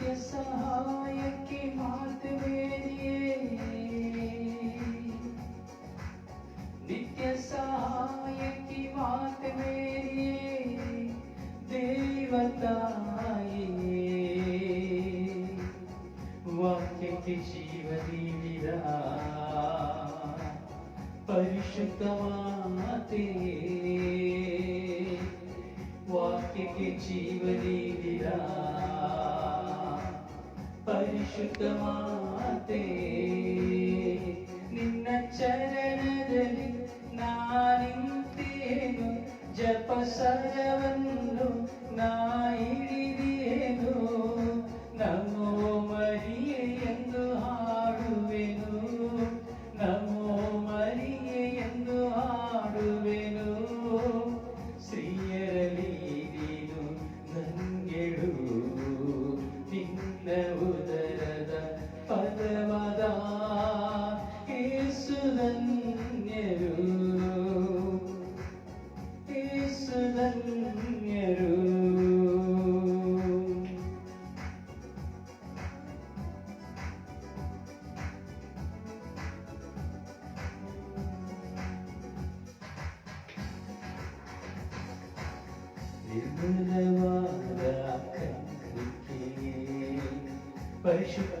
सहायके मात मेरिये नित्य सहायके मात मेरिये देवताये वाक्यके जीवदीविदा परिशुद्धमाते वाक्यके जीवदीविदा ಮಾತೆ ವಾಕ್ಯಕ್ಕೆ ಜೀವ ನೀಡಿದ ಪರಿಶುದ್ಧ ಮಾತೆ ನಿನ್ನ ಚರಣದಲ್ಲಿ ನಾನಿಂತೇನು ಜಪ ಸರವನ್ನು ನಾ ഹൃദയവാദ പരിശുദ്ധ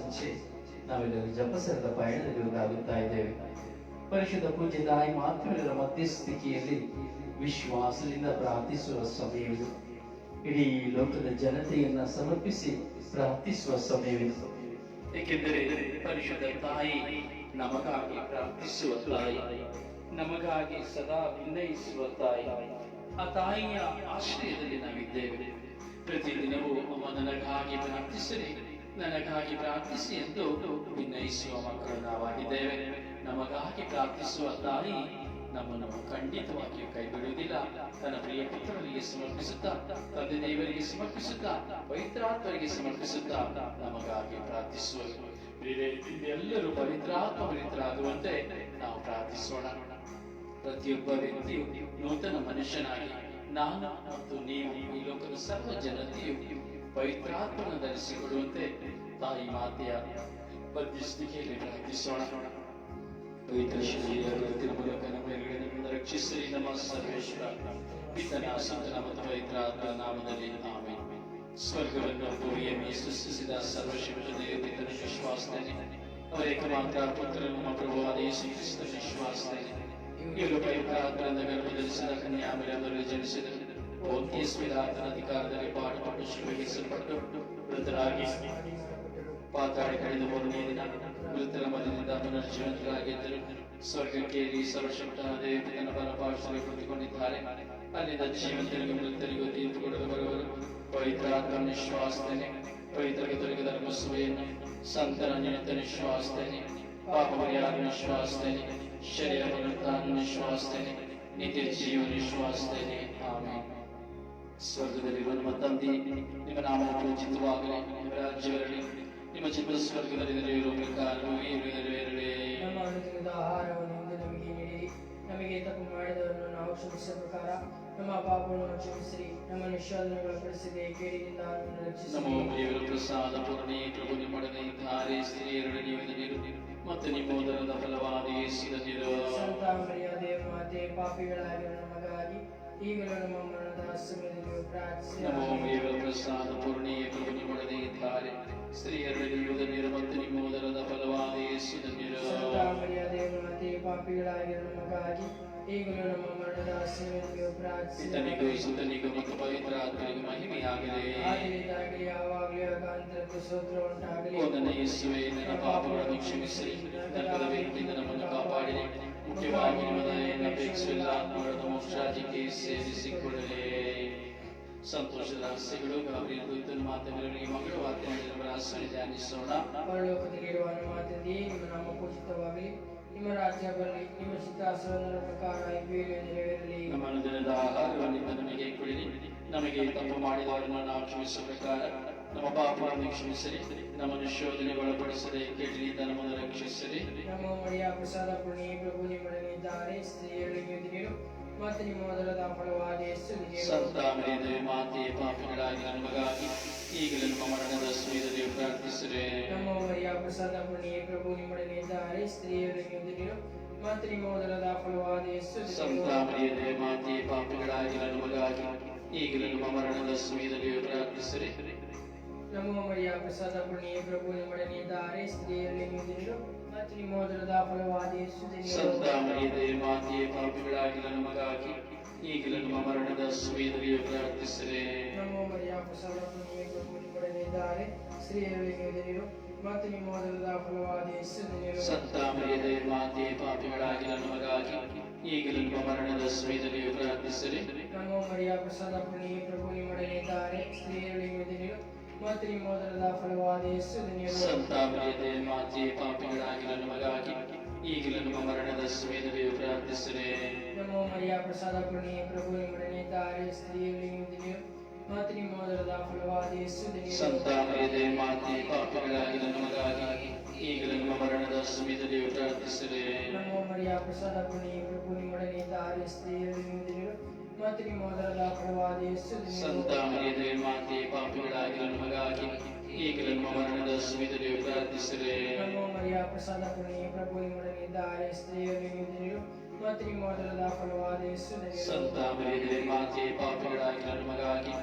ಸಂಚೆ. ನಾವೆಲ್ಲರೂ ಜಪಸರದ ಪಯಣದಲ್ಲಿ ಒಂದಾಗುತ್ತಾ ಇದ್ದೇವೆ ಪರಿಶುದ್ಧ ಪೂಜೆ ತಾಯಿ ಮಾತೃಗಳ ಮಧ್ಯಸ್ಥಿಕೆಯಲ್ಲಿ ವಿಶ್ವಾಸದಿಂದ ಪ್ರಾರ್ಥಿಸುವ ಸಮಯವಿದು. ಇಡೀ ಲೋಕದ ಜನತೆಯನ್ನ ಸಮರ್ಪಿಸಿ ಪ್ರಾರ್ಥಿಸುವ ಸಮಯವಿದು. ಏಕೆಂದರೆ ಪರಿಶುದ್ಧ ತಾಯಿ ನಮಗಾಗಿ ಪ್ರಾರ್ಥಿಸುವ ತಾಯಿ, ನಮಗಾಗಿ ಸದಾ ವಿನಯಿಸುವ ತಾಯಿ. ಆ ತಾಯಿಯ ಆಶ್ರಯದಲ್ಲಿ ನಾವಿದ್ದೇವೆ. ಪ್ರತಿದಿನವೂ ಅಮ್ಮ ನನಗಾಗಿ ಪ್ರಾರ್ಥಿಸಿರಿ ನನಗಾಗಿ ಪ್ರಾರ್ಥಿಸಿ ಎಂದು ವಿನಯಿಸುವ ಮಕ್ಕಳು ನಾವಾಗಿದ್ದೇವೆ ನಮಗಾಗಿ ಪ್ರಾರ್ಥಿಸುವ ತಾಯಿ, ನಮ್ಮನ್ನು ಖಂಡಿತವಾಗಿಯೂ ಕೈ ಬಿಡುವುದಿಲ್ಲ ತನ್ನ ಪ್ರಿಯ ಪುತ್ರನಿಗೆ ಸಮರ್ಪಿಸುತ್ತಾ, ತಂದೆ ದೇವರಿಗೆ ಸಮರ್ಪಿಸುತ್ತಾ, ಪವಿತ್ರಾತ್ಮರಿಗೆ ಸಮರ್ಪಿಸುತ್ತಾ ನಮಗಾಗಿ ಪ್ರಾರ್ಥಿಸುವ ಎಲ್ಲರೂ ಪವಿತ್ರಾತ್ಮ ಪವಿತ್ರಾಗುವಂತೆ ನಾವು ಪ್ರಾರ್ಥಿಸೋಣ. ಪ್ರತಿಯೊಬ್ಬ ವ್ಯಕ್ತಿಯು ನೂತನ ಮನುಷ್ಯನಾಗಿ, ನಾನು ಮತ್ತು ನೀವು ಈ ಲೋಕದ ಸರ್ವ ಜನತೆಯು ಪವಿತ್ರಾತ್ಮನ ಧರಿಸಿಕೊಳ್ಳುವಂತೆ ತಾಯಿ ಮಾತೆಯ ಮಧ್ಯಸ್ಥಿಕೆಯಲ್ಲಿ ಪ್ರಾರ್ಥಿಸೋಣ ಪವಿತ್ರ ಶ್ರೀಯರು ಮೂಲಕ ನಮ್ಮೆಲ್ಲರನ್ನು ರಕ್ಷಿಸಿರಿ ನಮ್ಮ ಸರ್ವೇಶ್ವರ ಪಿತನ ಸಂತನ ಮತ್ತು ಪವಿತ್ರಾತ್ಮ ನಾಮದಲ್ಲಿ ಆಮೇಲೆ ಸ್ವರ್ಗವನ್ನು ಭೂಮಿಯನ್ನು ಸೃಷ್ಟಿಸಿದ ಸರ್ವಶಿವ ದೇವಪಿತನ ವಿಶ್ವಾಸದಲ್ಲಿ ಅವರ ಏಕಮಾತ್ರ ಪುತ್ರ ನಮ್ಮ ಪ್ರಭುವಾದ ಯೇಸು ಕ್ರಿಸ್ತ ವಿಶ್ವಾಸದಲ್ಲಿ ಇವರು ಪವಿತ್ರಾತ್ಮರಿಂದ ಗರ್ಭಧರಿಸಿದ ಕನ್ಯಾಮರಿಯವರು ಜನಿಸಿದರು कोणतीच विधान अधिकारदारे पाठ पाठू शिवे संपट वृतरागी पाताळेकडे बोलणे वृतरामध्ये दामन जीवनरागे स्वर्ग केली सर्व शब्दामध्ये ज्ञानपर पार्श्वे प्रतिकोणी धारे आणि जीवन तिरगे मृत्यु तीन तुकडे बरोबर पवित्र आत्मनिश्वास त्याने पवित्र तुर्ग धर्म सुयेने संतराने निश्वास त्याने पापमर्याद निश्वास शरीर निश्वास त्याने नित्य जीव निश्वास ಸ್ವರ್ಗದಲ್ಲಿರುವ ನಮ್ಮ ತಂದೆ ನಿಮ್ಮ ನಾಮ ಪೂಜಿತವಾಗಲಿ ನಿಮ್ಮ ರಾಜ್ಯ ಬರಲಿ ನಿಮ್ಮ ಚಿತ್ತ ಸ್ವರ್ಗದಲ್ಲಿ ನೆರವೇರುವ ಪ್ರಕಾರವು ಏನು ನೆರವೇರಲಿ ನಮ್ಮ ಅನುದಿನದ ಆಹಾರವನ್ನು ಇಂದು ನಮಗೆ ನೀಡಿರಿ ನಮಗೆ ತಪ್ಪು ಮಾಡಿದವರನ್ನು ನಾವು ಕ್ಷಮಿಸಿದ ಪ್ರಕಾರ ನಮ್ಮ ಪಾಪವನ್ನು ಕ್ಷಮಿಸಿರಿ ನಮ್ಮ ನಿಶೋಧನೆಗೊಳಪಡಿಸಿದೆ ಕೇಡಿನಿಂದ ನಮ್ಮನ್ನು ರಕ್ಷಿಸಿರಿ ನಮೋ ದೇವರ ಪ್ರಸಾದ ಪೂರ್ಣಿ ಪ್ರಭು ನಿಮ್ಮೊಡನೆ ಇದ್ದಾರೆ ಸ್ತ್ರೀಯರೊಡನೆ ನೀವು ಧನ್ಯರು ಮತ್ತು ನಿಮ್ಮ ಉದರದ ಫಲವಾದ ಯೇಸು ಧನ್ಯರು ಸಂತ ಮರಿಯ ದೇವ ಮಾತೆ ಪಾಪಿಗಳಾಗಿರೋ ನಮಗಾಗಿ ಈಗಲೂ ನಮ್ಮ ಮರಣದ ಸಮಯದಲ್ಲಿ ಪ್ರಾರ್ಥಿಸಿ ನಮೋ ದೇವರ ಪ್ರಸಾದ ಪೂರ್ಣಿ ಪ್ರಭು ನಿಮ್ಮೊಡನೆ ಇದ್ದಾರೆ ಸ್ತ್ರೀಯರೊಡನೆ ನೀವು ಧನ್ಯರು ಮತ್ತು ನಿಮ್ಮ ಉದರದ ಫಲವಾದ ಯೇಸು ಧನ್ಯರು ಸಂತ ಮರಿಯ ದೇವ ಮಾತೆ ಪಾಪಿಗಳಾಗಿರೋ ನಮಗಾಗಿ ಈಗಲೂ ನಮ್ಮ ಮರಣದ ಸಮಯದಲ್ಲಿ ಪ್ರಾರ್ಥಿಸಿ ಪಿತನಿಗೂ ಸುತನಿಗೂ ಮತ್ತು ಪವಿತ್ರ ಆತ್ಮನಿಗೂ ಮಹಿಮೆಯಾಗಲಿ ಆಗಿದ್ದಾಗಲಿ ಯಾವಾಗಲೂ ಅಗಾಂತರಕ್ಕೆ ಸೋತ್ರ ಉಂಟಾಗಲಿ ಓ ನನ್ನ ಯೇಸುವೆ ನನ್ನ ಪಾಪಗಳನ್ನು ಕ್ಷಮಿಸಿರಿ ನರಕದ ಬೆಂಕಿಯಿಂದ ನಮ್ಮನ್ನು ಕಾಪಾಡಿರಿ ಮುಖ್ಯವಾಗಿ ಮೋಕ್ಷಾಜಿಗೆ ಸಂತೋಷದ ರಹಸ್ಯಗಳು ಗಾಬರಿಯ ಕುರಿತು ಮಾತುಗಳಿಗೆ ಮಗಳು ವಾಕ್ಯಗಳ ರಹಸ್ಯ ಧ್ಯಾನಿಸೋಣ. ಪರಲೋಕದಲ್ಲಿರುವ ನಮ್ಮ ತಂದೆಯೇ ನಿಮ್ಮ ನಾಮ ಪೂಜಿತವಾಗಲಿ ನಿಮ್ಮ ರಾಜ್ಯ ಬರಲಿ ನಿಮ್ಮ ಚಿತ್ತಾಸನದ ಪ್ರಕಾರ ನೆರವೇರಲಿ ನಮ್ಮ ಅನುದಿನದ ಆಹಾರವನ್ನು ನಮಗೆ ಕೊಡಿರಿ ನಮಗೆ ತಪ್ಪು ಮಾಡಿದವರನ್ನು ನಾವು ಕ್ಷಮಿಸುವ ಪ್ರಕಾರ ನಮ್ಮ ಪಾಪವನ್ನು ಕ್ಷಮಿಸಲಿ ನಮ್ಮನ್ನು ಶೋಧನೆ ಒಳಪಡಿಸದೆ ಕೆಟ್ಟನಿಂದ ನಮ್ಮನ್ನು ರಕ್ಷಿಸಲಿ ನಮ್ಮ ಮಡಿಯ ಪ್ರಸಾದ ಪುಣ್ಯ ಪ್ರಭು ನಿಮ್ಮೊಡನೆ ಇದ್ದಾರೆ ಸ್ತ್ರೀಯರಿಗೆ ನೀರು ಮತ್ತು ನಿಮ್ಮ ಮೊದಲದ ಫಲವಾದ ಸಂತ ಮರಿಯದೇ ಮಾತೆ ಪಾಪಿಗಳಾಗಿ ನಮಗಾಗಿ ಈಗಲೂ ನಮ್ಮ ಮರಣದ ಸಮಯದಲ್ಲಿ ಪ್ರಾರ್ಥಿಸಿದೆ ನಮ್ಮ ಮರಿಯ ಪ್ರಸಾದ ಪುಣ್ಯ ಪ್ರಭು ನಿಮ್ಮೊಡನೆ ಇದ್ದಾರೆ ಸ್ತ್ರೀಯರಿಗೆ ನೀರು ಮತ್ತು ನಿಮ್ಮ ಮೊದಲದ ಫಲವಾದ ಸಂತ ಮರಿಯದೇ ಮಾತೆ ಪಾಪಿಗಳಾಗಿ ನಮಗಾಗಿ ಈಗಲೂ ನಮ್ಮ ಮರಣದ ಸಮಯದಲ್ಲಿ ಪ್ರಾರ್ಥಿಸಿರೆ. ನಮ್ಮ ಮರಿಯ ಪ್ರಸಾದ ಪುಣ್ಯ ಪ್ರಭು ನಿಮ್ಮೊಡನೆ ಸ್ತ್ರೀಯಲ್ಲಿ ಸ್ತ್ರೀಯರಲ್ಲಿ ನೀರು ಮತ್ತು ನಿಮ್ಮ ಮೊದಲದ ಫಲವಾದ ಯೇಸು ಸಂತ ಮರಿಯದೇ ಮಾತೆ ಪಾಪಿಗಳಾಗಿ ನಮಗಾಗಿ. ಈಗಲೂ ನಮ್ಮ ಮರಣದ ಸಮಯದಲ್ಲಿ ಪ್ರಾರ್ಥಿಸಿದೆ ನಮ್ಮ ಮರಿಯ ಪ್ರಸಾದ ಪುಣ್ಯ ಪ್ರಭು ನಿಮ್ಮೊಡನೆ ಇದ್ದಾರೆ. ಸ್ತ್ರೀಯರಲ್ಲಿ ನೀರು ಮತ್ತು ನಿಮ್ಮ ಮೊದಲದ ಫಲವಾದ ಸಂತ ಮರಿಯದೇ ಮಾತೆಯೇ ಪಾಪಿಗಳಾಗಿ ನಮಗಾಗಿ. ಈಗಲೂ ನಮ್ಮ ಮರಣದ ಸಮಯದಲ್ಲಿ ಪ್ರಾರ್ಥಿಸಿದೆ ನಮ್ಮ ಮರಿಯ ಪ್ರಸಾದ ಪುಣ್ಯ ಪ್ರಭು ನಿಮ್ಮೊಡನೆ ಇದ್ದಾರೆ. ಸ್ತ್ರೀಯರಲ್ಲಿ ಮೊದಲದ ಫಲವಾದ ಯೇಸು ನೀರು ಸಂತ ಮರಿಯದೇ ಮಾತೆ ಪಾಪಿಗಳಾಗಿ ನಮಗಾಗಿ ಈಗಲೂ ನಮ್ಮ ಮರಣದ ಸಮಯದಲ್ಲಿಯೂ ಪ್ರಾರ್ಥಿಸಿರೆ ನಮ್ಮ ಮರಿಯ ಪ್ರಸಾದ ಪುಣ್ಯ ಪ್ರಭು ನಿಮ್ಮೊಡನೆ ತಾರೆ ನಿಮ್ಮ ಮೊದಲದ ಫಲವಾದ ಯೇಸು ನೀರು ಸಂತ ಮರಿಯದೇ ಮಾತೆ ಪಾಪಿಗಳಾಗಿ ನಮಗಾಗಿ ಈಗಲೂ ನಮ್ಮ ಮರಣದ ಸಮಯದಲ್ಲಿಯೂ ಪ್ರಾರ್ಥಿಸಿರೆ ನಮ್ಮ ಮರಿಯ ಪ್ರಸಾದ ಪುಣ್ಯ ಪ್ರಭು ನಿಮ್ಮೊಡನೆ ಸ್ತ್ರೀಯಲ್ಲಿ ಸ್ತ್ರೀಯರಲ್ಲಿ ನೀರು ಮೊದಲ ನೀರು ಸಂತ ಮರಿಯದೇ ಮಾತೆ ಪಾಪಿಗಳಾಗಿ ನನ್ನ ಮಗಾಗಿ ಈಗಲೇ ನಮ್ಮ ಮರಣದ ಸಮಯದಲ್ಲಿ ಪ್ರಾರ್ಥಿಸಿರೆ. ನಮ್ಮ ಮರಿಯ ಪ್ರಸಾದ ಪುಣ್ಯ ಪ್ರಭು ನಿಮ್ಮೊಡನೆ ಇದ್ದಾರೆ ಸ್ತ್ರೀಯರಲ್ಲಿ ನೀರು ಮತ್ತು ನಿಮ್ಮ ಮೊದಲದ ಫಲವಾದ ಸಂತ ಮರಿಯದೇ ಮಾತೆ ಪಾಪಿಗಳಾಗಿ ನನ್ನ ಮಗಾಗಿ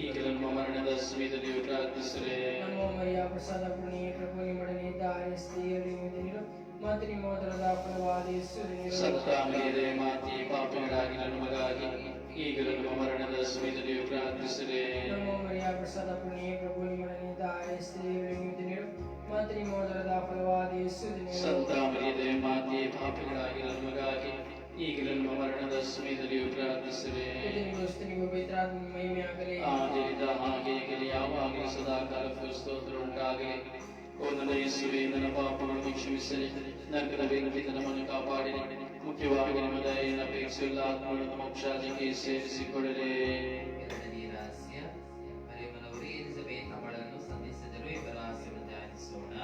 ಈಗಲೇ ನಮ್ಮ ಮರಣದ ಸಮಯದಲ್ಲಿ ಪ್ರಾರ್ಥಿಸಿರೆ. ನಮ್ಮ ಮರಿಯ ಪ್ರಸಾದ ಪುಣ್ಯ ಪ್ರಭು ನಿಮ್ಮೊಡನೆ ಇದ್ದಾರೆ ಸ್ತ್ರೀಯರಲ್ಲಿ ನೀರು ಮತ್ತು ನಿಮ್ಮ ಮೊದಲದ ಫಲವಾದ ಸಂತ ಮರಿಯದೇ ಮಾತೆ ಪಾಪಿಗಳಾಗಿ ನಮಗಾಗಿ ಈಗಲೂ ನಮ್ಮ ಮರಣದ ಸಮಯದಲ್ಲಿ ಪ್ರಾರ್ಥಿಸಿರೆ. ನಮ್ಮ ಮರಿಯ ಪ್ರಸಾದ ಪುಣ್ಯ ಪ್ರಭು ನಿಮ್ಮೊಡನೆ ಇದ್ದಾರೆ ಸ್ತ್ರೀಯರಲ್ಲಿ ನೀರು ಮತ್ತು ನಿಮ್ಮ ಮೊದಲದ ಫಲವಾದ ಸಂತ ಮರಿಯದೆ ಮಾತೆ ಪಾಪಿಗಳಾಗಿ ನಮಗಾಗಿ ಈಗಲೂ ನಮ್ಮ ಮರಣದ ಸಮಯದಲ್ಲಿಯೂ ಪ್ರಾರ್ಥಿಸಿರೆ. ಸ್ತನಿಗೂ ಪವಿತ್ರಾತ್ಮ ಮಹಿಮೆಯಾಗಲಿ ಆದಿರಿದ ಹಾಗೆ ಈಗಲೂ ಯಾವಾಗಲೂ ಸದಾ ಕಾಲಕ್ಕೂ ಸ್ತೋತ್ರ ಉಂಟಾಗಲಿ. ಓ ನನ್ನ ಯೇಸುವೆ ನನ್ನ ಪಾಪಗಳನ್ನು ಕ್ಷಮಿಸಲಿ ನರಕದ ಬೆಂಕಿಯಿಂದ ನಮ್ಮನ್ನು ಕಾಪಾಡಿರಿ. ಮುಖ್ಯವಾಗಿ ನಿಮ್ಮ ದಯೆಯನ್ನು ಅಪೇಕ್ಷಿಸಿಲ್ಲ ಆತ್ಮಗಳನ್ನು ಮೋಕ್ಷಾದಿಗೆ ಸೇರಿಸಿಕೊಳ್ಳಲಿ. ಅವಳನ್ನು ಸಂಧಿಸಿದರು. ಇವರ ರಹಸ್ಯವನ್ನು ಧ್ಯಾನಿಸೋಣ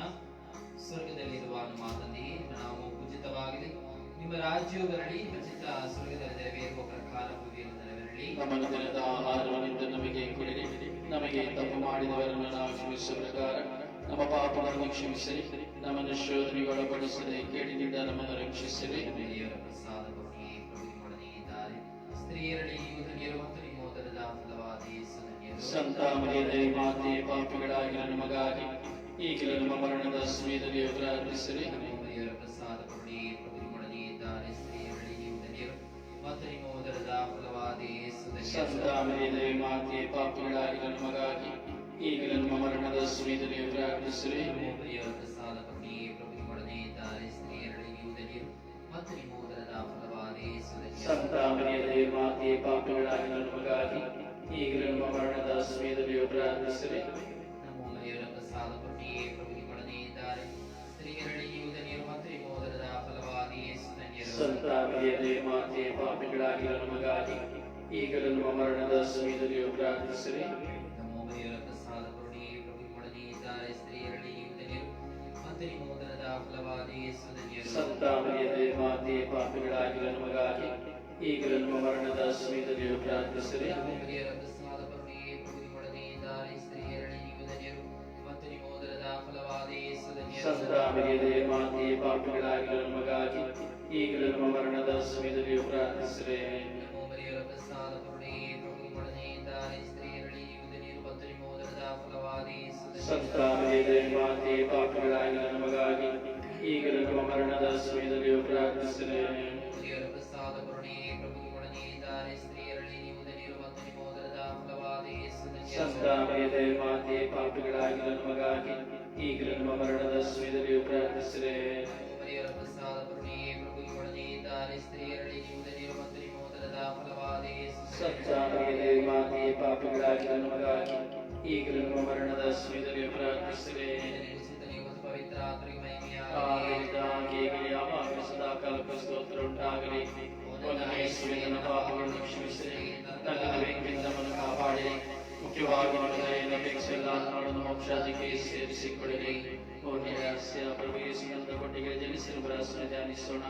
ಸ್ವರ್ಗದಲ್ಲಿರುವ ನಮ್ಮ ತಂದೆಯೇ ಉಚಿತವಾಗಲಿ ಪೂಜಿತವಾಗಲಿ ನಿಮ್ಮ ರಾಜ್ಯವು ಬರಲಿ. ಉಚಿತ ಸ್ವರ್ಗದಲ್ಲಿ ನೆರವೇರುವ ಪ್ರಕಾರ ಭೂಮಿಯಲ್ಲಿ ನೆರವೇರಲಿ. ನಮ್ಮ ದಿನದ ಆಹಾರವನ್ನು ನಮಗೆ ಕೊಡಿರಿ ನಮಗೆ ತಪ್ಪು ಮಾಡಿದವರನ್ನು ನಾವು ಕ್ಷಮಿಸುವ ಪ್ರಕಾರ ನಮ್ಮ ಪಾಪಗಳನ್ನು ಕ್ಷಮಿಸಿರಿ ನಮ್ಮನ್ನು ಶೋಧನೆಗೆ ಒಳಪಡಿಸದೆ ಕೇಳಿನಿಂದ ನಮ್ಮನ್ನು ರಕ್ಷಿಸಿರಿ ದೇವರ ಪ್ರಸಾದ ಕರುಣೆಯೇ ಪ್ರಭು ನಿಮ್ಮೊಡನೆ ಇದ್ದಾರೆ ಸ್ತ್ರೀಯರಲ್ಲಿ ನೀವು ಧನ್ಯರು ಮತ್ತು ನಿಮ್ಮ ಉದರದ ಫಲವಾದ ಯೇಸು ಧನ್ಯರು ಸಂತ ಮರಿಯದೇ ಮಾತೆ ಪಾಪಿಗಳಾಗಿ ನಮಗಾಗಿ ಈಗಲೂ ನಮ್ಮ ಮರಣದ ಸಮಯದಲ್ಲಿ ಪ್ರಾರ್ಥಿಸಿರಿ ದೇವರ ಪ್ರಸಾದ ಕರುಣೆಯೇ ಪ್ರಭು ನಿಮ್ಮೊಡನೆ ಇದ್ದಾರೆ ಸ್ತ್ರೀಯರಲ್ಲಿ ನೀವು ಧನ್ಯರು ಮತ್ತು ನಿಮ್ಮ ಉದರದ ಫಲವಾದ ಯೇಸು ಸಂತ ಧನ್ಯರು ಮರಿಯದೇ ಮಾತೆ ಪಾಪಿಗಳಾಗಿ ನಮಗಾಗಿ ಈಗಲೂ ನಮ್ಮ ಮರಣದ ಸಮಯದಲ್ಲಿ ಪ್ರಾರ್ಥಿಸಿರಿ ದೇವರ ನಮ್ಮ ಪ್ರಸಾದ ಕರುಣೆಯೇ ಪ್ರಭು ನಿಮ್ಮೊಡನೆ ಇದ್ದಾರೆ ಸ್ತ್ರೀಯರಲ್ಲಿ ನೀವು ಧನ್ಯರು ಮತ್ತು ನಿಮ್ಮ ಉದರದ ಫಲವಾದ ಯೇಸು ಧನ್ಯರು ಸಂತ ಮರಿಯದೇ ಮಾತೆ ಪಾಪಿಗಳಾಗಿ ನಮಗಾಗಿ ಈಗ ನಮ್ಮ ಮರಣದ ಸಮಯದಲ್ಲಿ ಪ್ರಾರ್ಥಿಸಲಿ. ನಮ್ಮ ದೇವರ ಸ್ತ್ರೀಯರಲ್ಲಿ ನೀವು ಧನ್ಯರು ಮತ್ತು ನಿಮ್ಮ ಉದರದ ಫಲವಾದ ಯೇಸು ಧನ್ಯರು ಸಂತಾಮರಿಯದೇ ಮಾತೆ ಪಾಪಿಗಳಾಗಿರುವ ನಮಗಾಗಿ ಈಗಲೂ ನಮ್ಮ ಮರಣದ ಸಮಯದಲ್ಲಿಯೂ ಪ್ರಾರ್ಥಿಸಿರಿ ನಮೋ ಮರಿಯರ ಸಂತಾಮರಿಯದೇ ಮಾತೆ ಈ ನಮಗಾಗಿ ಈಗಲೂ ನಮ್ಮ ಮರಣದ ಸಮಯದಲ್ಲಿಯೂ ಪ್ರಾರ್ಥಿಸಿದೆ ಮರಿಯರ ಪ್ರಸಾದ ಕರುಣೆಯೇ ಪ್ರಭುನಿಗೊಡನೆ ಇದ್ದಾರೆ ಸ್ತ್ರೀಯರಲ್ಲಿ ಧನ್ಯರು ಮತ್ತು ನಿಮ್ಮ ಉದರದ ಫಲವಾದ ಯೇಸು ಧನ್ಯರು ಸಂತಾಮರಿಯದೇ ಮಾತೆ ಪಾಪಿಗಳಾಗಿರುವ ನಮಗಾಗಿ ಈಗಲೂ ನಮ್ಮ ಮರಣದ ಸಮಯದಲ್ಲಿಯೂ ಪ್ರಾರ್ಥಿಸಿದೆ ಪವಿತ್ರ ಆತ್ಮರಿಗೆ ಮಹಿಮೆಯಾಗಲಿ. ಯಾವಾಗಲೂ ಸ್ತೋತ್ರ ಉಂಟಾಗಲಿ. ಒಂದನೇ ಪಾಪಗಳನ್ನು ಕ್ಷಮಿಸಿರಿ ಕಾಪಾಡಿ ಬೆಂಕಿಯಿಂದ ನಮ್ಮನ್ನು ಕಾಪಾಡಿರಿ ಮುಖ್ಯವಾಗಿ ಅಪೇಕ್ಷೆಲ್ಲ ಮೋಕ್ಷಾದಿಗೆ ಓ ನಿರಾಸ್ಯ ಪ್ರಭು ಯೇಸುವಿನ ಕೊಟ್ಟಿಗೆ ಜನಿಸಿರುವ ಧ್ಯಾನಿಸೋಣ.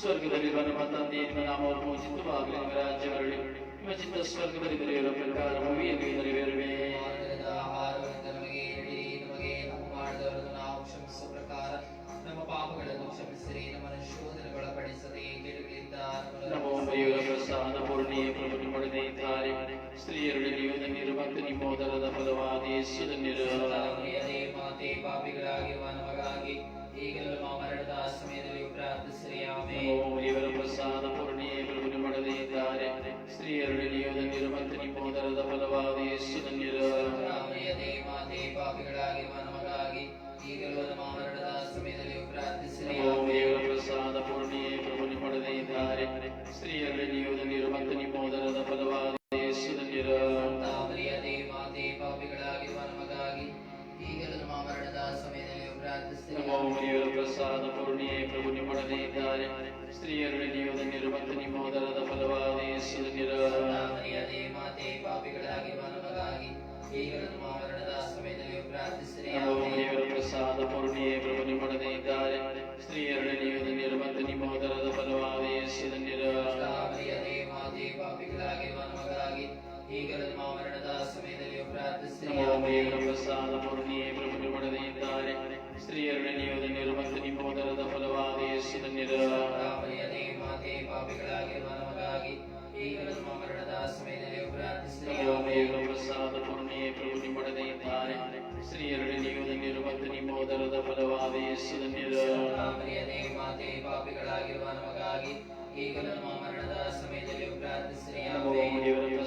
ಸ್ವರ್ಗದಲ್ಲಿ ಬರುವ ತಂದೆ ನಿಮ್ಮ ನಾಮವು ಪೂಜಿತವಾಗಲಿ ನಿಮ್ಮ ರಾಜ್ಯ ಬರಲಿ. ನಿಮ್ಮ ಚಿತ್ತ ಸ್ವರ್ಗದಲ್ಲಿ ಬರೆಯುವ ಪ್ರಕಾರ ಭೂಮಿಯಲ್ಲಿ ನೆರವೇರುವೆ. ನಮ್ಮ ಪಾಪಗಳನ್ನು ಕ್ಷಮಿಸಿರಿ ನಮ್ಮನ್ನು ಶೋಧನೆಗೊಳಪಡಿಸದೆ ನಮೋ ಪ್ರಸಾದ ಪೂರ್ಣಿಯ ಪ್ರಭು ನಿಮ್ಮೊಡನೆ ಇದ್ದಾರೆ ಸ್ತ್ರೀಯರಲ್ಲಿ ನೀವು ಧನ್ಯರು ನಿಮ್ಮ ಉದರದ ಫಲವಾದ ಯೇಸು ಧನ್ಯರು ಮಾತೆ ಪಾಪಿಗಳಾಗಿರುವ ನಮಗಾಗಿ ಈಗಲೂ ಪ್ರಸಾದ ಪೂರ್ಣಿಯೇ ಪ್ರಭು ನಿಮ್ಮೊಡನೆ ಇದ್ದಾರೆ. ಸ್ತ್ರೀಯರಲ್ಲಿ ನೀವು ಧನ್ಯರು ಮತ್ತು ನಿಮ್ಮ ಉದರದ ಫಲವಾದ ಯೇಸು ಧನ್ಯರು ಮಾತೆ ಪಾಪಿಗಳಾಗಿ ಮಾನವಗಾಗಿ ಈಗಲೂ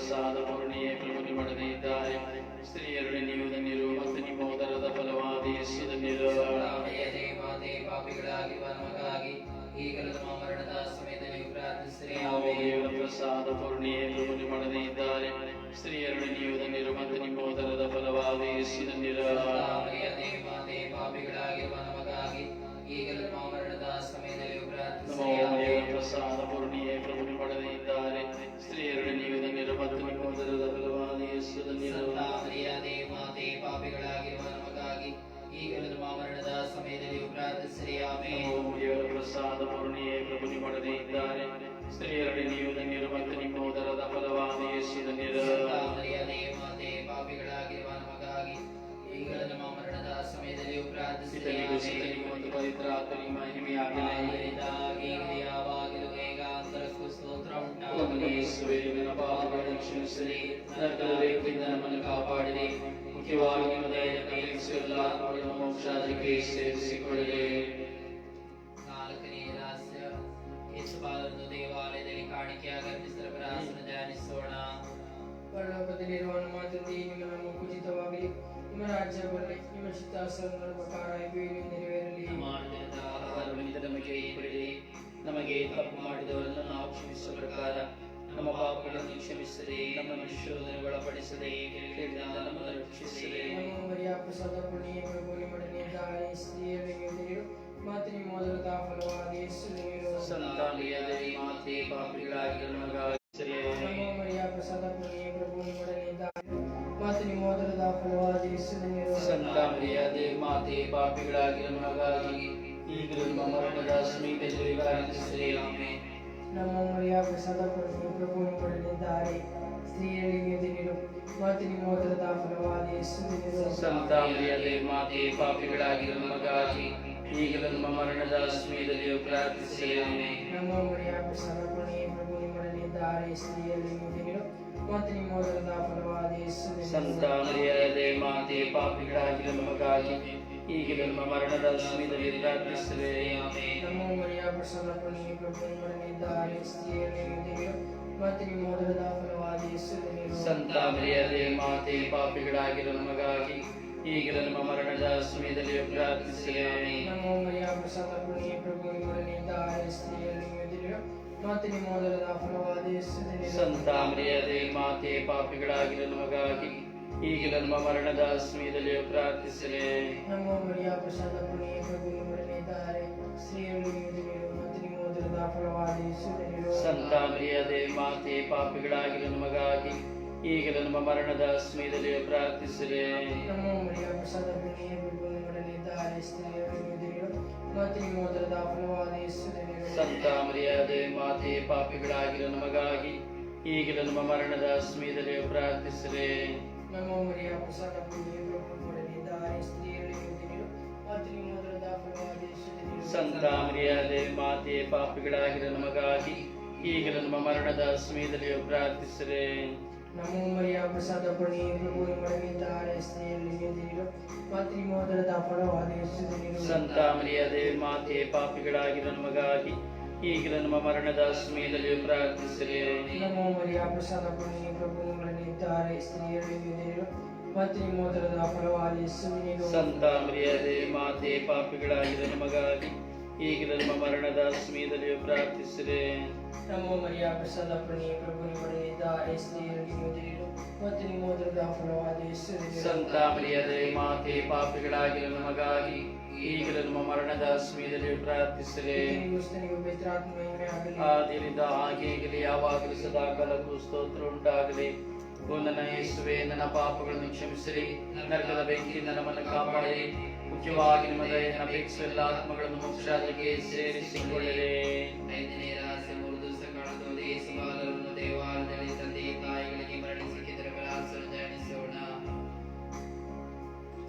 ಪ್ರಸಾದ ಪೂರ್ಣಿಯೇ ಪ್ರಭು ಇದ್ದಾರೆ ಸ್ತ್ರೀಯರಲ್ಲಿ ನೀವು ಧನ್ಯರು ಮತ್ತು ನಿಮ್ಮ ಉದರದ ಫಲವಾದ ಯೇಸು ಧನ್ಯರು ಮಾತೆ ಪಾಪಿಗಳಾಗಿರುವ ನಮಗಾಗಿ ಈಗಲೂ ನಮ್ಮ ಮರಣದ ಸಮಯದಲ್ಲಿ ಪ್ರಾರ್ಥಿಸಿರಿ ದೇವರ ಪ್ರಸಾದ ಪೂರ್ಣಿಯೇ ಪ್ರಭು ಇದ್ದಾರೆ ಸ್ತ್ರೀಯರಲ್ಲಿ ನೀವು ಧನ್ಯರು ಮತ್ತು ನಿಮ್ಮ ಉದರದ ಫಲವಾದ ಯೇಸು ಧನ್ಯರು ಪ್ರಸಾದ ಪೂರ್ಣಿಯೇ ಪ್ರಭು ಪಡೆದಿದ್ದಾರೆ ಸ್ತ್ರೀಯರಲ್ಲಿ ನೀವು ಧನ್ಯರು ಮತ್ತು ನಿಮ್ಮ ಉದರದ ಫಲವಾದ ಯೇಸು ಧನ್ಯರು ಪ್ರಿಯರೇ ಮಾತೆ ಪಾಪಿಗಳಾಗಿರುವ ನಮಗಾಗಿ ಈಗಲೂ ನಮ್ಮ ಮರಣದ ಸಮಯದಲ್ಲಿ ಪ್ರಾರ್ಥಿಸಿರಿ. ಆಮೇಲೆ ಪ್ರಸಾದ ಪೂರ್ಣಿಯೇ ಪ್ರಭು ಪಡೆದಿದ್ದಾರೆ ಸ್ತ್ರೀಯರಲ್ಲಿ ನೀವು ಧನ್ಯರು ಮತ್ತು ನಿಮ್ಮ ಉದರದ ಫಲವಾದ ಯೇಸು ಧನ್ಯರು ಪ್ರಿಯರೇ ಮಾತೆ ಪಾಪಿಗಳಾಗಿರುವ ನಮಗಾಗಿ ಈಗಲೂ ನಮ್ಮ ಮರಣದ ಸಮಯದಲ್ಲಿ ಪ್ರಾರ್ಥಿಸಿರಿ. ಮತ್ತು ಪವಿತ್ರ ಆತ್ಮನಿಗೆ ಮಹಿಮೆಯಾಗಲಿ. ಮುಖ್ಯವಾಗಿ ನಿಮ್ಮ ದಯೆಯನ್ನು ಅಪೇಕ್ಷಿಸುವ ಎಲ್ಲ ಆತ್ಮಗಳನ್ನು ಮೋಕ್ಷಾದಿಗೆ ಸೇರಿಸಿಕೊಳ್ಳಿರಿ ನಾಲ್ಕನೇ ರಹಸ್ಯ ಯೇಸು ಬಾಲರನ್ನು ದೇವಾಲಯದಲ್ಲಿ ಕಾಣಿಕೆಯಾಗಿ ಅರ್ಪಿಸಿದ ಪ್ರಯಾಸನ ಧ್ಯಾನಿಸೋಣ ಪರಲೋಕದಲ್ಲಿರುವ ನಮ್ಮ ತಂದೆ ನಿಮ್ಮ ನಾಮ ಪೂಜಿತವಾಗಲಿ ನಿಮ್ಮ ರಾಜ್ಯ ಬರಲಿ ನಿಮ್ಮ ಚಿತ್ತಾಸನ ಪ್ರಕಾರ ಇವೆಯೂ ನೆರವೇರಲಿ ನಮ್ಮ ಅನುದಿನದ ಆಹಾರವನ್ನು ನಮಗೆ ಕೊಡಿರಿ ನಮಗೆ ತಪ್ಪು ಮಾಡಿದವರನ್ನು ನಾವು ಕ್ಷಮಿಸುವ ಪ್ರಕಾರ ನಮ್ಮ ಪಾಪಗಳನ್ನು ನಮ್ಮನ್ನು ನಮ್ಮನ್ನು ರಕ್ಷಿಸಿರಿ ನಮ್ಮ ಮರಿಯ ಪ್ರಸಾದ ಪುಣ್ಯ ಪ್ರಭು ನಿಮ್ಮೊಡನೆ ಇದ್ದಾರೆ ಸ್ತ್ರೀಯರಲ್ಲಿ ನೀವು ಧನ್ಯರು ಮತ್ತು ನಿಮ್ಮ ಮೊದಲದ ಫಲವಾದ ಯೇಸು ಮಾತೆ ನಮಗಾಗಿ ನಮ್ಮ ಮರಿಯ ಪ್ರಸಾದ ಪುಣ್ಯ ಮತ್ತು ಫಲವಾದ ಮಾತೆ ಪಾಪಿಗಳಾಗಿರೋ ನಮಗಾಗಿ ನಮ್ಮ ಮರಣದ ಸಮೀಪದಲ್ಲಿ ಪ್ರಾರ್ಥಿಸಿರಿ ಆಮೆನ್. ನಮ್ಮ ಮರಿಯ ಪ್ರಸಾದ ಪಡೆದು ಪ್ರಭು ನಿಮ್ಮೊಡನಿದ್ದಾರೆ ಸ್ತ್ರೀಯರಲ್ಲಿ ನೀರು ಮತ್ತು ನಿಮ್ಮ ಉದರದ ಫಲವಾದ ಯೇಸುವಿನ ಸಂತ ಮರಿಯಾದೆ ಮಾತೆ ಪಾಪಿಗಳಾಗಿರೋ ನಮಗಾಗಿ ಈಗಲೂ ನಮ್ಮ ಮರಣದ ಸಮಯದಲ್ಲಿಯೂ ಪ್ರಾರ್ಥಿಸಿರಿ ಆಮೆನ್. ನಮ್ಮ ಮರಿಯ ಪ್ರಸಾದ ಪಡೆದು ಪ್ರಭು ನಿಮ್ಮೊಡನಿದ್ದಾರೆ ಸ್ತ್ರೀಯರಲ್ಲಿ ನೀರು ಮತ್ತು ನಿಮ್ಮ ಉದರದ ಫಲವಾದ ಯೇಸುವಿನ ಸಂತ ಮರಿಯಾದೆ ಮಾತೆ ಪಾಪಿಗಳಾಗಿರೋ ನಮಗಾಗಿ ಈಗಲೂ ನಮ್ಮ ಮರಣದ ಸಮಯದಲ್ಲಿ. ನಮ್ಮ ಮರಿಯ ಮತ್ತು ಫಲವಾದ ಯೇಸುವಿನ ಸಂತ ಮರ್ಯಾದೆ ಮಾತೆ ಪಾಪಿಗಳಾಗಿರೋ ನಮಗಾಗಿ ಈಗಲೂ ನಮ್ಮ ಮರಣದ ಸಮಯದಲ್ಲಿ. ನಮ್ಮ ಮರಿಯ ನೀರು ಮತ್ತು ಫಲವಾದ ಸಂತ ಮರ್ಯಾದೆ ಮಾತೆ ಪಾಪಿಗಳಾಗಿರೋ ನಮಗಾಗಿ ಈಗಲೂ ನಮ್ಮ ಮರಣದ ಸಮಯದಲ್ಲಿ ಪ್ರಾರ್ಥಿಸಿರಿ. ನಮ್ಮ ಮರಿಯ ಪ್ರಸಾದ ಪುಣ್ಯ ಪ್ರಭು ನಿಮ್ಮೊಡನಿದ್ದಾರೆ ಸ್ತ್ರೀಯರಲ್ಲಿ ನೀರು ಮತ್ತು ನಿಮ್ಮ ಉದರದ ಫಲವಾದ ಯೇಸುವಿನ ಸಂತ ಮರ್ಯಾದೆ ಮಾತೆ ಪಾಪಿಗಳಾಗಿರೋ ನಮಗಾಗಿ ಈಗ ನಮ್ಮ ಮರಣದ ಸಮಯದಲ್ಲಿ ಪ್ರಾರ್ಥಿಸಿರಿ. ನಮ್ಮ ಮರಿಯ ಪ್ರಸಾದ ಪುಣ್ಯ ಪ್ರಭು ನಿಮ್ಮೊಡನಿದ್ದಾರೆ ಸ್ತ್ರೀಯರಲ್ಲಿ ನೀರು ಮತ್ತು ನಿಮ್ಮ ಉದರದ ಫಲವಾದ ಸಂತ ಮರ್ಯಾದೆ ಮಾತೆ ಪಾಪಿಗಳಾಗಿರೋ ನಮಗಾಗಿ ಈಗಲೂ ನಮ್ಮ ಮರಣದ ಸಮಯದಲ್ಲಿ ಪ್ರಾರ್ಥಿಸಿರಿ. ನಮ್ಮ ಮನೆಯ ಪ್ರಸಾದ ಪುಣ್ಯ ಪ್ರಭು ನಿಮ್ಮೊಡನಿದ್ದಾರೆ ಸ್ತ್ರೀಯರಲ್ಲಿ ನೀರು ಮತ್ತು ನಿಮ್ಮ ಉದರದ ಫಲವಾದ ಯೇಸುವಿನ ಸಂತ ಮರಿಯಾದೆ ಮಾತೆ ಪಾಪಿಗಳಾಗಿರೋ ನಮಗಾಗಿ ಈಗಲೂ ನಮ್ಮ ಮರಣದ ಸಮಯದಲ್ಲಿಯೂ ಪ್ರಾರ್ಥಿಸಿರಿ. ನಮ್ಮ ಮರಿಯ ಪ್ರಸಾದ ಪುಣ್ಯ ಪ್ರಭು ನಿಮ್ಮೊಡನಿದ್ದಾರೆ ಸ್ತ್ರೀಯರಲ್ಲಿ ನೀರು ಮತ್ತು ನಿಮ್ಮ ಉದರದ ಫಲವಾದ ಯೇಸುವಿನ ಸಂತ ಮರಿಯಾದೆ ಮಾತೆ ಪಾಪಿಗಳಾಗಿರ ನಮಗಾಗಿ ಈಗಲೂ ನಮ್ಮ ಮರಣದ ಸಮಯದಲ್ಲಿಯೂ ಪ್ರಾರ್ಥಿಸಿರೆ. ನಮ್ಮ ಮರಿಯ ಪ್ರಸಾದ ಪ್ರಭು ಮತ್ತು ಫಲವಾದ ಯೇಸುವಿನ ಸಂತ ಮರಿಯಾದೆ ಮಾತೆ ಪಾಪಿಗಳಾಗಿದ ನಮಗಾಗಿ ಈಗ ನಮ್ಮ ಮರಣದ ಸಮಯದಲ್ಲಿ ಪ್ರಾರ್ಥಿಸಿದೆ ನಮ್ಮ ಮರಿಯ ಪ್ರಸಾದ ಪ್ರಣಿ ಪ್ರಭು ನಿಮ್ಮೊಡನಿದ್ದಾರೆ ಮತ್ತು ಉದರದ ಫಲವಾದ ಯೇಸುವಿನ ಸಂತ ಮರಿಯಾದೆ ಮಾತೆ ಪಾಪಿಗಳಾಗಿ ನಮಗಾಗಿ ಈಗ ನಮ್ಮ ಮರಣದ ಸಮಯದಲ್ಲಿ ಪ್ರಾರ್ಥಿಸಿದೆ ಆದಿಯಿಂದ ಹಾಗೆ ಈಗಲೇ ಯಾವಾಗಲೂ ಸದಾ ಕಾಲಕ್ಕೂ ಸ್ತೋತ್ರ ಉಂಟಾಗಲಿ. ಓ ನನ್ನ ಯೇಸುವೆ ನನ್ನ ಪಾಪಗಳನ್ನು ಕ್ಷಮಿಸಿರಿ. ನರಕದ ಬೆಂಕಿಯಿಂದ ನಮ್ಮನ್ನು ಕಾಪಾಡಿ ಮುಖ್ಯವಾಗಿ ನಿಮ್ಮ ದಯೆಯನ್ನು ಅಪೇಕ್ಷಿಸುವ ಎಲ್ಲ ಆತ್ಮಗಳನ್ನು ಮೋಕ್ಷಾದಿಗೆ ಸೇರಿಸಿಕೊಳ್ಳಿರಿ. ಐದನೇ ರಹಸ್ಯ ಮೂರು ದಿವಸ ಕಳೆದು ದೇಶ ಬಾಲರನ್ನು ದೇವಾಲಯದಲ್ಲಿ ತಂದೆ ತಾಯಿಗಳಿಗೆ ಮರಣಿಸಿದ್ದರ ವಿಳಾಸವನ್ನು ಧ್ಯಾನಿಸೋಣ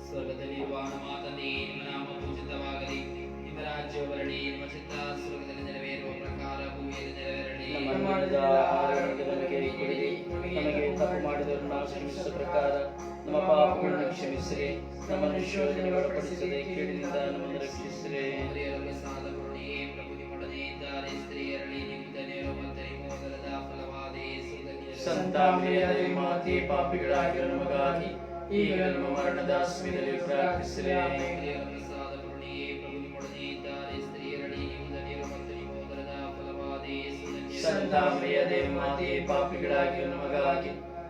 ಸ್ವರ್ಗದಲ್ಲಿರುವ ನಮ್ಮ ತಂದೆಯೇ ನಿಮ್ಮ ನಾಮ ಪೂಜಿತವಾಗಲಿ. ನಿಮ್ಮ ರಾಜ್ಯ ಬರಲಿ ನಿಮ್ಮ ಚಿತ್ತ ಸ್ವರ್ಗದಲ್ಲಿ ನೆರವೇರುವ ಪ್ರಕಾರ ಭೂಮಿಯಲ್ಲಿ ನೆರವೇರಲಿ. ಕ್ಷಮಿಸುವ ಪ್ರಕಾರ ನಮ್ಮ ಪಾಪಗಳನ್ನು ಕ್ಷಮಿಸಿರಿ ನಮ್ಮನ್ನು ಶೋಧನೆ ಒಳಪಡಿಸದೆ ಕೇಳಿನಿಂದ ನಮ್ಮನ್ನು ರಕ್ಷಿಸಿರಿ ಮರಿಯರಲ್ಲಿ ಸಾಲ ಕರುಣೆಯೇ ಪ್ರಭು ನಿಮ್ಮೊಡನೆ ಇದ್ದಾರೆ ಸ್ತ್ರೀಯರಲ್ಲಿ ನೀವು ಧನ್ಯರು ಮತ್ತು ನಿಮ್ಮ ಉದರದ ಫಲವಾದ ಯೇಸು ಧನ್ಯರು. ಸಂತ ಮಾತೆ ಪಾಪಿಗಳಾಗಿರೋ ನಮಗಾಗಿ ಈಗ ನಮ್ಮ ಮರಣದ ಸಮಯದಲ್ಲಿ ಪ್ರಾರ್ಥಿಸಿರಿ ಮರಿಯರಲ್ಲಿ ಪ್ರಭು ನಿಮ್ಮೊಡನೆ ಇದ್ದಾರೆ ಸ್ತ್ರೀಯರಲ್ಲಿ ನೀವು ಧನ್ಯರು ಮತ್ತು ನಿಮ್ಮ ಉದರದ ಫಲವಾದ ಯೇಸು ಧನ್ಯರು. ಸಂತ ಮರಿಯಾದೆ ಮಾತೆ ಪಾಪಿಗಳಾಗಿರೋ ನಮಗಾಗಿ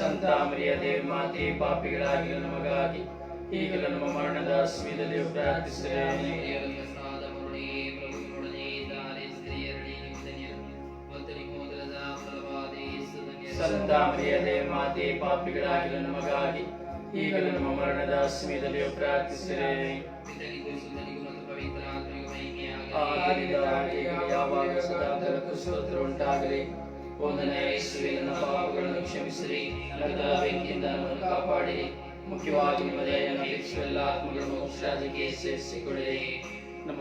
ಯೇಸು ಧನ್ಯರು. ಸಂತ ಮಾತೆ ಪಾಪಿಗಳಾಗಿ ನಮಗಾಗಿ ಈಗಲೂ ನಮ್ಮ ಮರಣದ ಸಮಯದಲ್ಲಿ ಪ್ರಾರ್ಥಿಸಿರಿ ಮರಿಯರ ಪ್ರಸಾದ ಕರುಣೆಯೇ ಪ್ರಭು ನಿಮ್ಮೊಡನೆ ಇದ್ದಾರೆ ಸ್ತ್ರೀಯರಲ್ಲಿ ನೀವು ಧನ್ಯರು ಮತ್ತು ನಿಮ್ಮ ಉದರದ ಫಲವಾದ ಯೇಸು ಧನ್ಯರು. ಸಂತ ಮರಿಯಾದೆ ಮಾತೆ ಪಾಪಿಗಳಾಗಿ ನಮಗಾಗಿ ಈಗಲೂ ನಮ್ಮ ಮರಣದ ಸಮಯದಲ್ಲಿ ಈಗ ಯಾವಾಗ ಸದಾ ಸ್ತೋತ್ರ ಉಂಟಾಗಲಿ ಓ ನನ್ನ ಯೇಸುವೆ ನನ್ನ ಬೆಂಕಿಯಿಂದ ನಮ್ಮನ್ನು ಮುಖ್ಯವಾಗಿ ನಿಮ್ಮ ದಯೆಯನ್ನು ಅಪೇಕ್ಷಿಸುವ ಎಲ್ಲ ಮೋಕ್ಷರಾಜ್ಯಕ್ಕೆ ಸೇರಿಸಿಕೊಳ್ಳಿರಿ. ನಮ್ಮ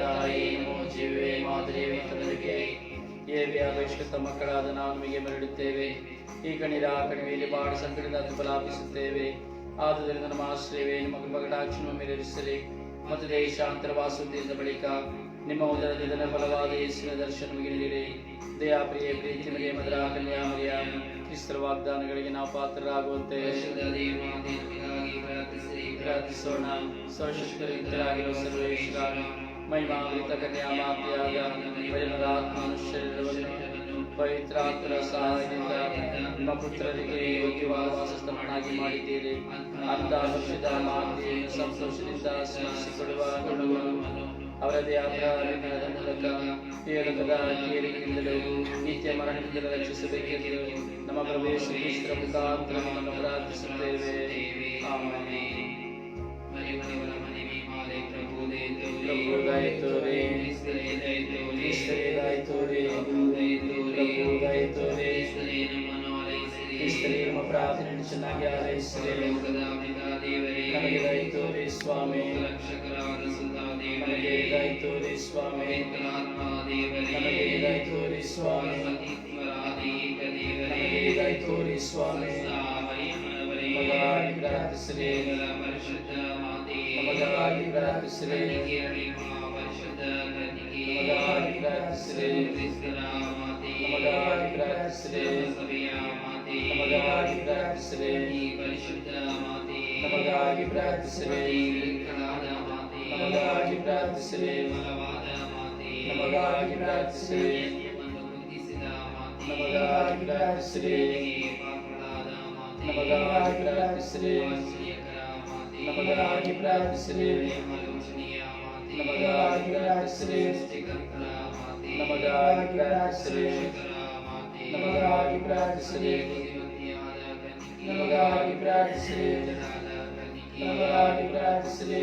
ತಾಯಿ ನಮ್ಮ ಜೀವೇ ಮಾದರಿಯವೇ ತಂದೆಗೆ ದೇವಿಯ ವೈಶ್ವತ ಮಕ್ಕಳಾದ ನಾವು ನಿಮಗೆ ಮರಳುತ್ತೇವೆ ಈ ಕಣಿರ ಕಣಿವೆಯಲ್ಲಿ ಸಂಕಟದಿಂದ ಸಂಕಟದ ತುಬಲಾಪಿಸುತ್ತೇವೆ ಆದುದರಿಂದ ನಮ್ಮ ಆಶ್ರಯವೇ, ನಿಮ್ಮ ಮಗಡಾಕ್ಷಣ ಮೇಲೆ ಇರಿಸಲಿ. ಮತ್ತು ದೇಶಾಂತರ ವಾಸುತ್ತಿದ್ದ ಬಳಿಕ ನಿಮ್ಮ ಉದರದಿಂದ ಬಲವಾದ ಯೇಸುವಿನ ನಮಗೆ ನೀಡಿರಿ. ದಯಾಪ್ರಿಯ ಮದರ ಕನ್ಯಾ ಮರಿಯ ಇಷ್ಟರ ವಾಗ್ದಾನಗಳಿಗೆ ನಾವು ಪಾತ್ರರಾಗುವಂತೆ ಪ್ರಾರ್ಥಿಸೋಣ. ಸಶಕ್ತರಿದ್ದರಾಗಿರೋ ಸರ್ವೇಶ್ವರ ಮಹಿಮಾಮೃತ ಕನ್ಯಾ ಮಾತೆಯಾದ ಪರಿಮರಾತ್ಮನು ಶರೀರವನ್ನು ಪವಿತ್ರಾತ್ಮರ ಸಹಾಯದಿಂದ ನಿಮ್ಮ ಪುತ್ರರಿಗೆ ಯೋಗ್ಯವಾದ ವಾಸಸ್ಥಾನನಾಗಿ ಮಾಡಿದ್ದೀರಿ. ಅಂತ ವರ್ಷದ ಮಾತೆಯನ್ನು ಸಂತೋಷದಿಂದ ಸ್ಮರಿಸಿಕೊಡುವ ಗುಣಗಳು ಅವರದೇ ಮೂಲಕ ಹೇಳುವುದ ಕೇಳಿಕೆಯಿಂದಲೂ ನಿತ್ಯ ಮರಣದಿಂದ ರಕ್ಷಿಸಬೇಕೆಂದು ನಮ್ಮ ಪ್ರವೇಶ ಮುಖಾಂತರ ನಮ್ಮನ್ನು ಪ್ರಾರ್ಥಿಸುತ್ತೇವೆ ಪ್ರಭುದಾಯಿತು ರೇ ಇಷ್ಟರೇದಾಯಿತು ರೇ ಪ್ರಭುದಾಯಿತು ರೇ ಇಷ್ಟರೇ ನಮ್ಮ ಪ್ರಾರ್ಥನೆ ಚೆನ್ನಾಗಿ ಆರೈಸಿದೆ ನಮಗೆ ಸ್ವಾಮಿ ರಕ್ಷಕರಾದ ಸುಂದರ പരിശുദ്ധ മാതേ പരിശുദ്ധ മാതേ ನಮಗಾಗಿ ಪ್ರಾರ್ಥಿಸುವೆ ಮಲವಾದ ಮಾತೆ ನಮಗಾಗಿ ಪ್ರಾರ್ಥಿಸುವೆ ಮುಗಿಸಿದ ಮಾತೆ ನಮಗಾಗಿ ಪ್ರಾರ್ಥಿಸುವೆ ಪಾಪಗಳಾದ ಮಾತೆ ನಮಗಾಗಿ ಪ್ರಾರ್ಥಿಸುವೆ ಆಶ್ಚರ್ಯಕರ ಮಾತೆ ನಮಗಾಗಿ ಪ್ರಾರ್ಥಿಸುವೆ ಮಲೋಚನೀಯ ಮಾತೆ ನಮಗಾಗಿ ಪ್ರಾರ್ಥಿಸುವೆ ಸೃಷ್ಟಿಕರ್ತರ ಮಾತೆ ನಮಗಾಗಿ ಪ್ರಾರ್ಥಿಸುವೆ ಶೇಖರ ಮಾತೆ ನಮಗಾಗಿ ಪ್ರಾರ್ಥಿಸುವೆ ಬುದ್ಧಿವಂತಿಯಾದ ನಮಗಾಗಿ ಪ್ರಾರ್ಥಿಸುವೆ ನಮಗಾಗಿ ಪ್ರಾರ್ಥಿಸುವೆ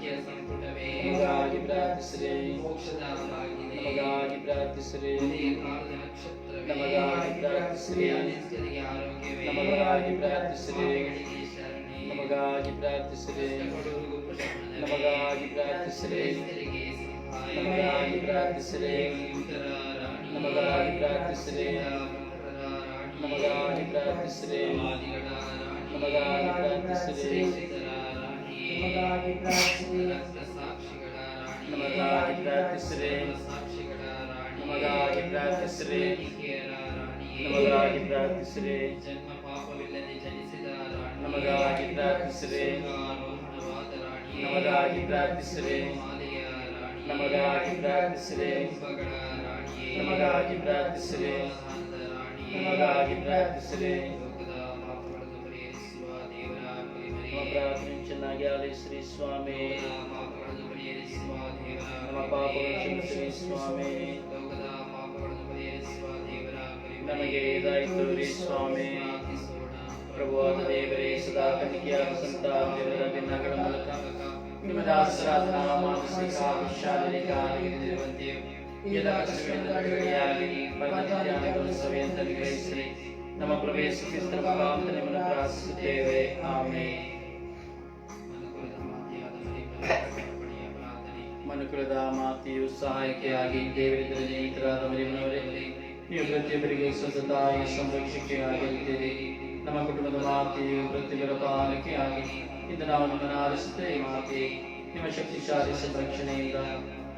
ನಮಗಾಗಿ ಪ್ರಾರ್ಥಿಸಿರಿ ಉದಯ ಕಾಲದ ನಕ್ಷತ್ರವೇ ನಮಗಾಗಿ ಪ್ರಾರ್ಥಿಸಿರಿ ವ್ಯಾಧಿಸ್ಥರಿಗೆ ಆರೋಗ್ಯವೇ ನಮಗಾಗಿ ಪ್ರಾರ್ಥಿಸಿರಿ ಪಾಪಿಗಳಿಗೆ ಶರಣೆ ನಮಗಾಗಿ ಪ್ರಾರ್ಥಿಸಿರಿ ಕಷ್ಟಪಡುವವರಿಗೂ ಪ್ರಶಮನವೇ. ನಮಗಾಗಿ ಪ್ರಾರ್ಥಿಸಿರಿ ಕ್ರೈಸ್ತರಿಗೆ ಸಹಾಯವೇ. ನಮಗಾಗಿ ಪ್ರಾರ್ಥಿಸಿರಿ ಯೂತರ ನಮಗಾಗಿ ಪ್ರಾರ್ಥಿಸಿರಿ. ನಮಗಾಗಿ ಪ್ರಾರ್ಥಿಸಿರಿ. ನಮಗಾಗಿ ಪ್ರಾರ್ಥಿಸಿರಿ. ಜನ್ಮ ಪಾಪವಿಲ್ಲದೆ ಜನಿಸಿದ ನಮಗಾಗಿ ಪ್ರಾರ್ಥಿಸಿರಿ. ನಮಗಾಗಿ ಪ್ರಾರ್ಥಿಸಿರಿ. ನಮಗಾಗಿ ಪ್ರಾರ್ಥಿಸಿರಿ. ನಮಗಾಗಿ ಪ್ರಾರ್ಥಿಸಿರಿ. ನಮಗಾಗಿ ಪ್ರಾರ್ಥಿಸಿರಿ ಚೆನ್ನಾಗಿ ಆಲಯ ಶ್ರೀ ಸ್ವಾಮಿ. ಸ್ವಾಮಿ ನಮಗೆ ಇದಾಯಿತು ಸ್ವಾಮಿ ಪ್ರಭುವಾದ ದೇವರೇ ಸದಾ ಕನಿಕೆಯ ಸಂತ ದೇವರ ನಿನ್ನಗಳ ಮೂಲಕ ನಿಮ್ಮ ದಾಸರಾದ ಮಾನಸಿಕ ಶಾರೀರಿಕ ಆಗಿರುವಂತೆ ಎಲ್ಲ ಕಷ್ಟಗಳಿಂದ ಬಿಡುಗಡೆಯಾಗಿ ಪರಮತಿಯ ಅನುಭವಿಸುವೆ ಅಂತ ಗ್ರಹಿಸಿ ನಮ್ಮ ಪ್ರವೇಶಕ್ಕೆ ನಿಮ್ಮನ್ನು ಪ್ರಾರ್ಥಿಸುತ್ತೇವೆ ಆಮೇಲೆ ಮನುಕುಲದ ಮಾತೆಯು ಸಹಾಯಕಿಯಾಗಿ ದೇವರಿದ್ದರೆ ನೇಮಿತರಾದ ಮರಿಯಮ್ಮನವರೇ, ನೀವು ಪ್ರತಿಯೊಬ್ಬರಿಗೆ ಸ್ವಂತ ಸಂರಕ್ಷಕೆಯಾಗಿದ್ದೀರಿ ನಮ್ಮ ಕುಟುಂಬದ ಮಾತೆಯು ಪ್ರತಿಯೊಬ್ಬರ ಪಾಲಕಿಯಾಗಿ ಇಂದು ನಾವು ನಿಮ್ಮನ್ನು ಆರಿಸುತ್ತೇವೆ ಮಾತೆ. ನಿಮ್ಮ ಶಕ್ತಿಶಾಲಿ ಸಂರಕ್ಷಣೆಯಿಂದ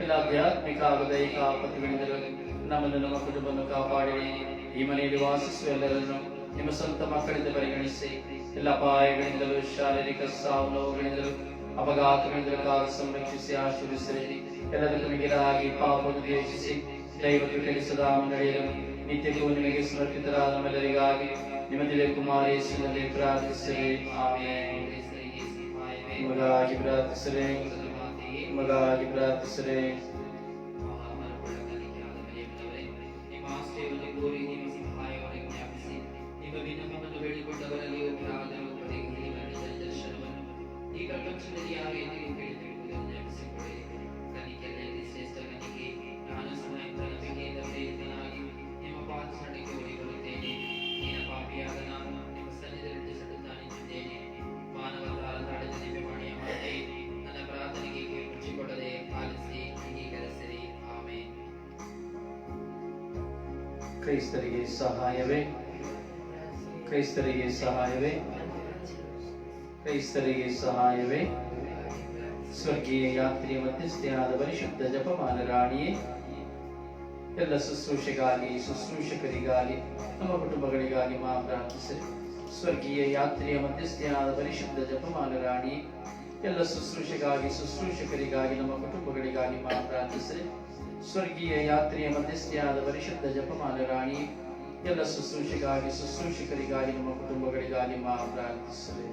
ಎಲ್ಲ ಆಧ್ಯಾತ್ಮಿಕ ಹಾಗೂ ದೈಹಿಕ ಆಪತ್ತುಗಳಿಂದಲೂ ನಮ್ಮನ್ನು ನಮ್ಮ ಕುಟುಂಬವನ್ನು ಕಾಪಾಡಿ ಈ ಮನೆಯಲ್ಲಿ ವಾಸಿಸುವ ಎಲ್ಲರನ್ನು ನಿಮ್ಮ ಸ್ವಂತ ಮಕ್ಕಳಿಂದ ಪರಿಗಣಿಸಿ. ಎಲ್ಲ ಅಪಾಯಗಳಿಂದಲೂ, ಶಾರೀರಿಕ ಸಾವು ನೋವುಗಳಿಂದಲೂ അപഘാതങ്ങൾ ജനതാവ് സംരക്ഷിച്ച് ആശ്വസിച്ച് എന്നതിൽ മികലാകി പാപം ദ്വേഷിച്ച് ദൈവത്തിൽ സദാമനടിയിലും നിത്യക്കൂനിലേക്ക് സമർപ്പിതരാകും എല്ലാവരിಗಾಗಿ നിമതിലെ കുമാരേശ്വരനെ പ്രാർത്ഥിച്ചേ. ആമേ മകാകി പ്രാർത്ഥിച്ചേ. മകാകി പ്രാർത്ഥിച്ചേ. ಕ್ರೈಸ್ತರಿಗೆ ಸಹಾಯವೇ? ಕ್ರೈಸ್ತರಿಗೆ ಸಹಾಯವೇ? ಕ್ರೈಸ್ತರಿಗೆ ಸಹಾಯವೇ? ಸ್ವರ್ಗೀಯ ಯಾತ್ರೆಯ ಮಧ್ಯಸ್ಥೆಯಾದ ಪರಿಶುದ್ಧ ಜಪಮಾನ ರಾಣಿಯೇ, ಎಲ್ಲ ಶುಶ್ರೂಷೆಗಾಗಿ, ಶುಶ್ರೂಷಕರಿಗಾಗಿ, ನಮ್ಮ ಕುಟುಂಬಗಳಿಗಾಗಿ ಮಾ ಪ್ರಾರ್ಥಿಸಿರಿ. ಸ್ವರ್ಗೀಯ ಯಾತ್ರೆಯ ಮಧ್ಯಸ್ಥೆಯಾದ ಪರಿಶುದ್ಧ ಜಪಮಾನ ರಾಣಿ ಎಲ್ಲ ಶುಶ್ರೂಷೆಗಾಗಿ, ಶುಶ್ರೂಷಕರಿಗಾಗಿ, ನಮ್ಮ ಕುಟುಂಬಗಳಿಗಾಗಿ ಮಾ ಪ್ರಾರ್ಥಿಸಿರಿ. ಸ್ವರ್ಗೀಯ ಯಾತ್ರೆಯ ಮಧ್ಯಸ್ಥೆಯಾದ ಪರಿಶುದ್ಧ ಜಪಮಾಲ ರಾಣಿ ಎಲ್ಲ ಶುಶ್ರೂಷೆಗಾಗಿ ಶುಶ್ರೂಷಕರಿಗಾಗಿ ನಮ್ಮ ಕುಟುಂಬಗಳಿಗಾಗಿ ಮಾ ಪ್ರಾರ್ಥಿಸಿರಿ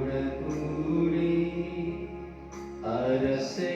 ಪುತ್ರರೊಡಗೂಡಿ ಅರಸೇ